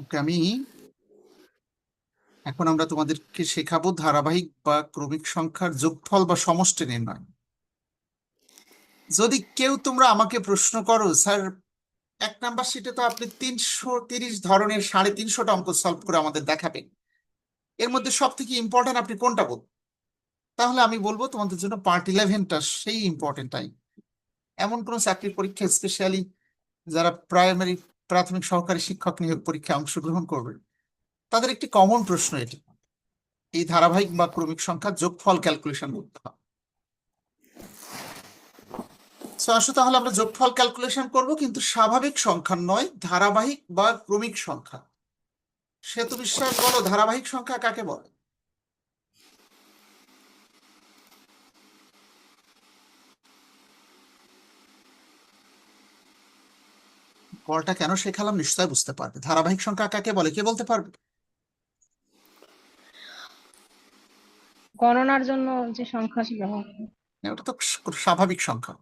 ওকে আমি এখন আমরা তোমাদেরকে শেখাবো ধারাবাহিক বা ক্রমিক সংখ্যার যোগফল বা সমষ্টি নির্ণয়। যদি কেউ তোমরা আমাকে প্রশ্ন করো, স্যার, এক নাম্বার শিটে তো আপনি তিনশো তিরিশ ধরনের সাড়ে তিনশোটা অঙ্ক সলভ করে আমাদের দেখাবেন। এর মধ্যে সব থেকে ইম্পর্টেন্ট আপনি কোনটা বল তাহলে আমি বলব তোমাদের জন্য পার্ট ইলেভেনটা সেই ইম্পর্টেন্ট টাইম এমন কোনো চাকরির পরীক্ষা স্পেশালি যারা প্রাইমারি প্রাথমিক সহকারী শিক্ষক নিয়োগ পরীক্ষায় অংশগ্রহণ করবে। তাদের একটি কমন প্রশ্ন এটি। এই ধারাবাহিক বা ক্রমিক সংখ্যা যোগফল ক্যালকুলেশন করতে হবে। তাহলে আমরা যোগফল ক্যালকুলেশন করব, কিন্তু স্বাভাবিক সংখ্যা নয়, ধারাবাহিক বা ক্রমিক সংখ্যা। সেতু বিশ্বাস বলো, ধারাবাহিক সংখ্যা কাকে বলে? গড়টা কেন শেখালাম নিশ্চয় বুঝতে পারবে। ধারাবাহিক সংখ্যা কাকে বলে কে বলতে পারবে? গণনার জন্য যে সংখ্যা ব্যবহার করে ওটা তো স্বাভাবিক সংখ্যা।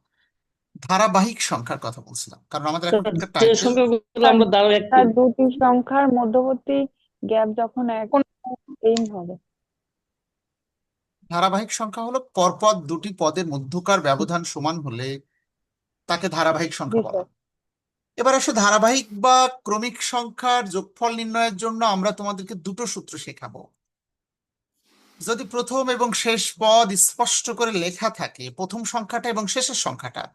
ধারাবাহিক সংখ্যার কথা বলছিলাম কারণ আমাদের একটা দুটি সংখ্যার মধ্যবর্তী গ্যাপ যখন এক সেম হবে। ধারাবাহিক সংখ্যা হলো পরপর দুটি পদের মধ্যকার ব্যবধান সমান হলে তাকে ধারাবাহিক সংখ্যা বলা হয়। এবার আসো ধারাবাহিক বা ক্রমিক সংখ্যার যোগফল নির্ণয়ের জন্য আমরা তোমাদেরকে দুটো সূত্র শেখাবো। যদি প্রথম এবং শেষ পদ স্পষ্ট করে লেখা থাকে, প্রথম সংখ্যাটা এবং শেষের সংখ্যাটা,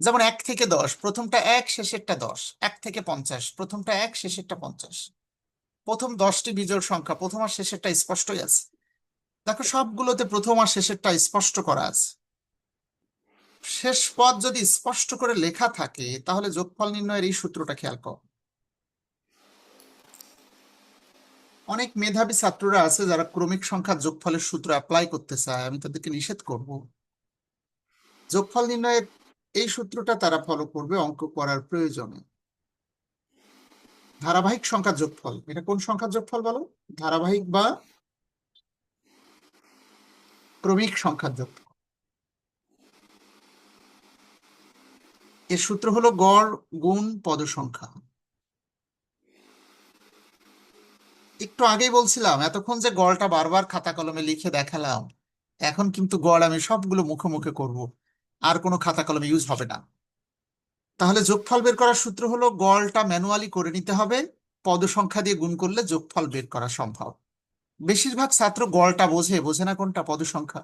যেমন এক থেকে দশ, প্রথমটা এক, শেষেরটা দশ, এক থেকে পঞ্চাশ, প্রথমটা এক, শেষেরটা পঞ্চাশ। প্রথম দশটি বিজোড় সংখ্যা, প্রথম আর শেষেরটা স্পষ্টই আছে। দেখো সবগুলোতে প্রথম আর শেষেরটা স্পষ্ট করা আছে। শেষ পদ যদি স্পষ্ট করে লেখা থাকে, তাহলে যোগফল নির্ণয়ের এই সূত্রটা খেয়াল কর। অনেক মেধাবী ছাত্ররা আছে যারা ক্রমিক সংখ্যা যোগফলের সূত্র অ্যাপ্লাই করতে চায়, আমি তাদেরকে নিষেধ করব। যোগফল নির্ণয়ের এই সূত্রটা তারা ফলো করবে অঙ্ক করার প্রয়োজনে। ধারাবাহিক সংখ্যা যোগফল, এটা কোন সংখ্যার যোগফল বলো? ধারাবাহিক বা ক্রমিক সংখ্যার যোগফল। এর সূত্র হলো গড় গুণ পদ সংখ্যা একটু আগেই বলছিলাম, এতক্ষণ যে গড়টা বারবার খাতা কলমে লিখে দেখালাম, এখন কিন্তু গড় আমি সবগুলো মুখে মুখে করব, আর কোনো খাতা কলমে ইউজ হবে না। তাহলে যোগফল বের করার সূত্র হলো গড়টা ম্যানুয়ালি করে নিতে হবে পদ সংখ্যা দিয়ে গুণ করলে যোগফল বের করা সম্ভব। বেশিরভাগ ছাত্র গড়টা বোঝে বোঝে না কোনটা পদ সংখ্যা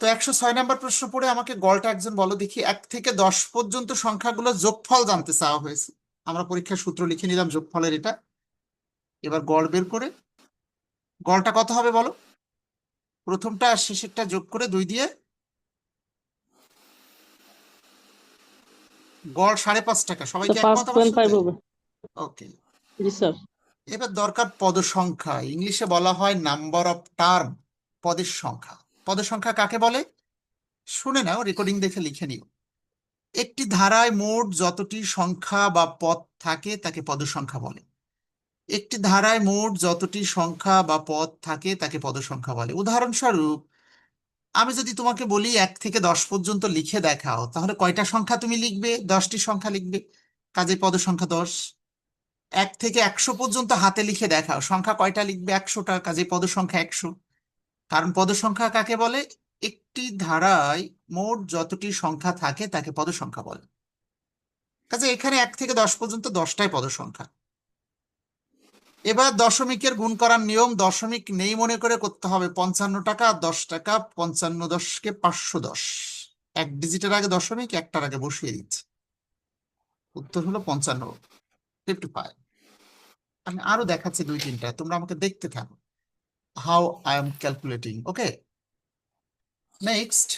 তো একশো ছয় নম্বর প্রশ্ন পড়ে আমাকে গলটা একজন বলো দেখি এক থেকে দশ পর্যন্ত সংখ্যাগুলো যোগফল জানতে চাওয়া হয়েছে। আমরা পরীক্ষার সূত্র লিখে নিলাম যোগফলের এটা। এবার গড় বের করে গড়টা কত হবে বলো? প্রথমটা আর শেষেরটা যোগ করে দুই দিয়ে গড় সাড়ে পাঁচ টাকা। সবাইকে ওকে স্যার এবার দরকার পদ সংখ্যা ইংলিশে বলা হয় নাম্বার অফ টার্ম পদের সংখ্যা। পদের সংখ্যা কাকে বলে? শুনে নাও রেকর্ডিং দেখে লিখে নিও। একটি ধারায় মোট যতটি সংখ্যা বা পদ থাকে, তাকে পদ সংখ্যা বলে। একটি ধারায় মোট যতটি সংখ্যা বা পদ থাকে, তাকে পদ সংখ্যা বলে। উদাহরণস্বরূপ, আমি যদি তোমাকে বলি এক থেকে দশ পর্যন্ত লিখে দেখাও, তাহলে কয়টা সংখ্যা তুমি লিখবে? দশটি সংখ্যা লিখবে। কাজে পদ সংখ্যা দশ। এক থেকে একশো পর্যন্ত হাতে লিখে দেখাও, সংখ্যা কয়টা লিখবে? একশোটা কাজে পদ সংখ্যা একশো। কারণ পদ সংখ্যা কাকে বলে? একটি ধারায় মোট যতটি সংখ্যা থাকে তাকে পদ সংখ্যা বলে। কাজে এখানে এক থেকে দশ পর্যন্ত দশটাই পদ সংখ্যা। এবার দশমিকের গুণ করার নিয়ম, দশমিক নেই মনে করে করতে হবে। পঞ্চান্ন টাকা, দশ টাকা, পঞ্চান্ন দশকে পাঁচশো দশ। এক ডিজিটের আগে দশমিক, একটার আগে বসিয়ে দিচ্ছে। উত্তর হলো পঞ্চান্ন ফিফটি ফাইভ আমি আরও দেখাচ্ছি দুই তিনটা তোমরা আমাকে দেখতে থাকো। How I am calculating okay next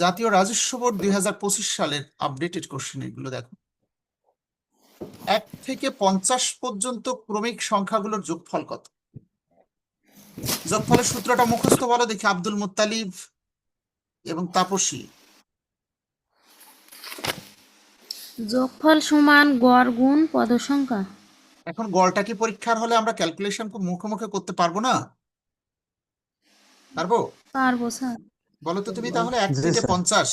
জাতীয় রাজস্ব বোর্ড দুই হাজার পঁচিশ সালের আপডেটেড কোশ্চেন এগুলো দেখো। এক থেকে পঞ্চাশ পর্যন্ত ক্রমিক সংখ্যাগুলোর যোগফল কত? যোগফলের সূত্রটা মুখস্থ বলো দেখি। আব্দুল মুত্তালিব এবং তাপসী। যোগফল সমান গড় গুণ পদ সংখ্যা এখন গড়টা কি পরীক্ষার হলে আমরা ক্যালকুলেশন মুখে মুখে করতে পারব না? পারব? পারব স্যার। বলো তো তুমি তাহলে এক থেকে পঞ্চাশ।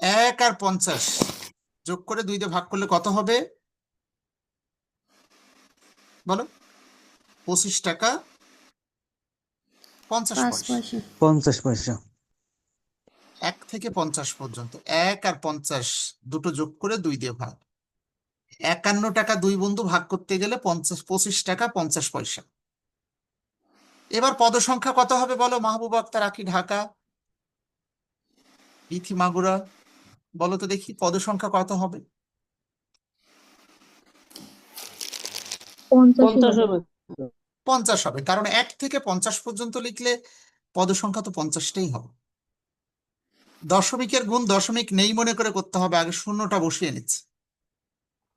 এক আর পঞ্চাশ যোগ করে দুই দিয়ে ভাগ করলে কত হবে? বলো। পঁচিশ টাকা। পঞ্চাশ পয়সা। পঞ্চাশ পয়সা। এক থেকে পঞ্চাশ পর্যন্ত। এক আর পঞ্চাশ দুটো যোগ করে দুই দিয়ে ভাগ। একান্ন টাকা দুই বন্ধু ভাগ করতে গেলে পঞ্চাশ পঁচিশ টাকা পঞ্চাশ পয়সা। এবার পদ সংখ্যা কত হবে বলো? মাহবুব আক্তার আকি ঢাকা। ইথি মাগুরা বলো তো দেখি পদ সংখ্যা কত হবে? পঞ্চাশ হবে। পঞ্চাশ হবে। কারণ এক থেকে পঞ্চাশ পর্যন্ত লিখলে পদ সংখ্যা তো পঞ্চাশটাই হবে। দশমিকের গুণ দশমিক নেই মনে করে করতে হবে আগে শূন্যটা বসিয়ে নিচ্ছে।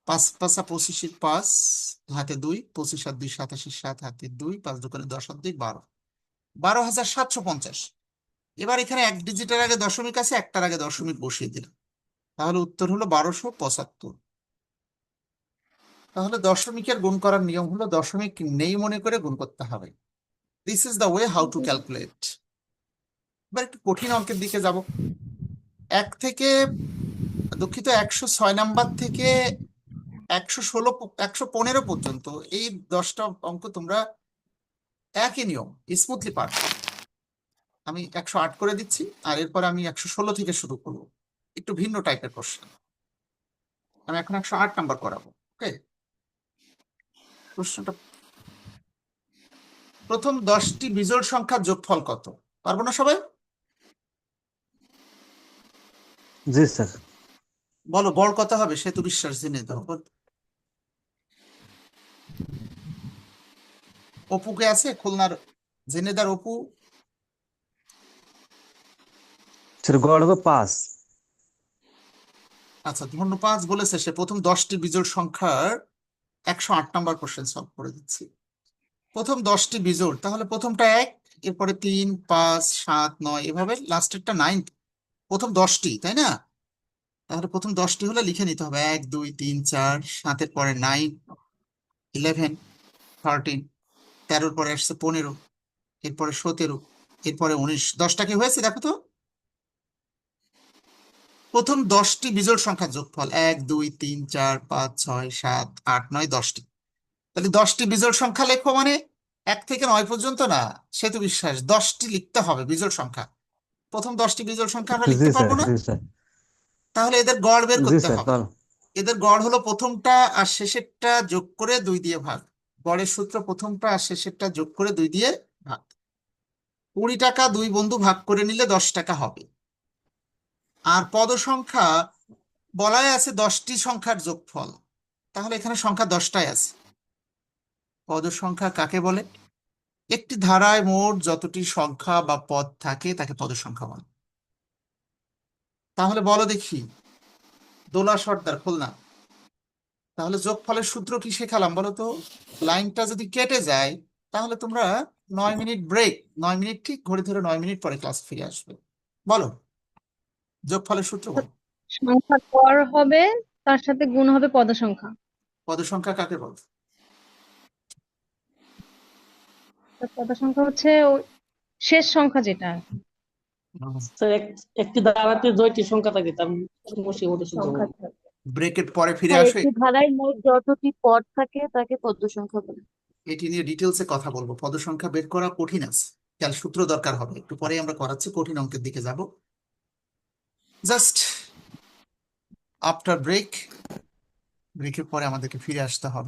পাঁচ, পাঁচা পঁচিশের পাঁচ, হাতে দুই, পঁচিশ আর দুই সাতাশের সাত, হাতে দুই, পাঁচ দোকানে দশ আর দুই, বারো। বারো হাজার সাতশো পঞ্চাশ। এবার এখানে এক ডিজিটের আগে দশমিক আছে, একটার আগে দশমিক বসিয়ে দিলাম। তাহলে উত্তর হলো বারোশো পঁচাত্তর। তাহলে দশমিকের গুণ করার নিয়ম হলো দশমিক নেই মনে করে গুণ করতে হবে। This is the way how to calculate এবার একটু কঠিন অঙ্কের দিকে যাব। এক থেকে দুঃখিত, একশো ছয় নাম্বার থেকে একশো ষোলো একশো পনেরো পর্যন্ত এই দশটা অঙ্ক তোমরা একই নিয়ম স্মুথলি পার আমি একশো আট করে দিচ্ছি আর এরপর আমি একশো ষোলো থেকে শুরু করব। একটু ভিন্ন টাইপের কোশ্চেন আমি এখন একশো আট নাম্বার করাবো ওকে প্রশ্নটা প্রথম দশটি বিজোড় সংখ্যার যোগফল কত? পারব না সবাই? জি স্যার। বলো বড় কথা হবে সে তো বিশ্বাস জেনে দাও। অপুকে আছে? খুলনার জেনেদার অপু? স্যার গড় হবে পাঁচ আচ্ছা ধন্য পাঁচ বলেছে সে। প্রথম দশটি বিজোড় সংখ্যার একশো আট নাম্বার কোশ্চেন সলভ করে দিচ্ছি। প্রথম দশটি বিজোড় তাহলে প্রথমটা এক এরপরে তিন পাঁচ সাত নয় এভাবে লাস্টেরটা নাইন প্রথম দশটি তাই না? তাহলে প্রথম দশটি হলে লিখে নিতে হবে। এক দুই তিন চার সাতের পরে নাইন ইলেভেন থার্টিন তেরোর পরে আসছে পনেরো এরপরে সতেরো এরপরে উনিশ। দশটা কি হয়েছে দেখো তো? প্রথম দশটি বিজোড় সংখ্যার যোগফল এক দুই তিন চার পাঁচ ছয় সাত আট নয় দশটি। তাহলে দশটি বিজোড় সংখ্যা লেখো মানে এক থেকে নয় পর্যন্ত না সেতু বিশ্বাস দশটি লিখতে হবে বিজোড় সংখ্যা। প্রথম দশটি বিজোড় সংখ্যা আমরা লিখতে পারব না? তাহলে এদের গড় বের করতে হবে। এদের গড় হলো প্রথমটা আর শেষেরটা যোগ করে দুই দিয়ে ভাগ। গড়ের সূত্র প্রথমটা আর শেষেরটা যোগ করে দুই দিয়ে ভাগ। কুড়ি টাকা দুই বন্ধু ভাগ করে নিলে দশ টাকা হবে। আর পদ সংখ্যা বলাই আছে দশটি সংখ্যার যোগফল। তাহলে এখানে সংখ্যা দশটাই আছে। পদ সংখ্যা কাকে বলে? একটি ধারায় মোট যতটি সংখ্যা বা পদ থাকে তাকে পদ সংখ্যা বলে। তাহলে বলো দেখি। দোলা সর্দার, খুলনা। তাহলে যোগফলের সূত্র কি শেখালাম বলো তো লাইনটা যদি কেটে যায় তাহলে তোমরা নয় মিনিট ব্রেক নয় মিনিট ঠিক ঘড়ি ধরে নয় মিনিট পরে ক্লাস ফিরে আসবে। বলো যোগফলের সূত্র বলো। সংখ্যা গড় হবে তার সাথে গুণ হবে পদ সংখ্যা পদ সংখ্যা কাকে বল? তো পদ সংখ্যা হচ্ছে শেষ সংখ্যা যেটা স্যার এক একটি দাঁড়াতে জয়টি সংখ্যা থাকে তার সমষ্টি ব্রেকের পরে ফিরে আর আসো একটি ধারায় মোট যতটি পদ থাকে তাকে পদ সংখ্যা বলে। এটি নিয়ে ডিটেলসে কথা বলব। পদ সংখ্যা বের করা কঠিন আছে। খেয়াল সূত্র দরকার হবে। একটু পরে আমরা করাচ্ছি কঠিন অঙ্কের দিকে যাব। জাস্ট আফটার ব্রেক ব্রেকের পরে আমাদেরকে ফিরে আসতে হবে।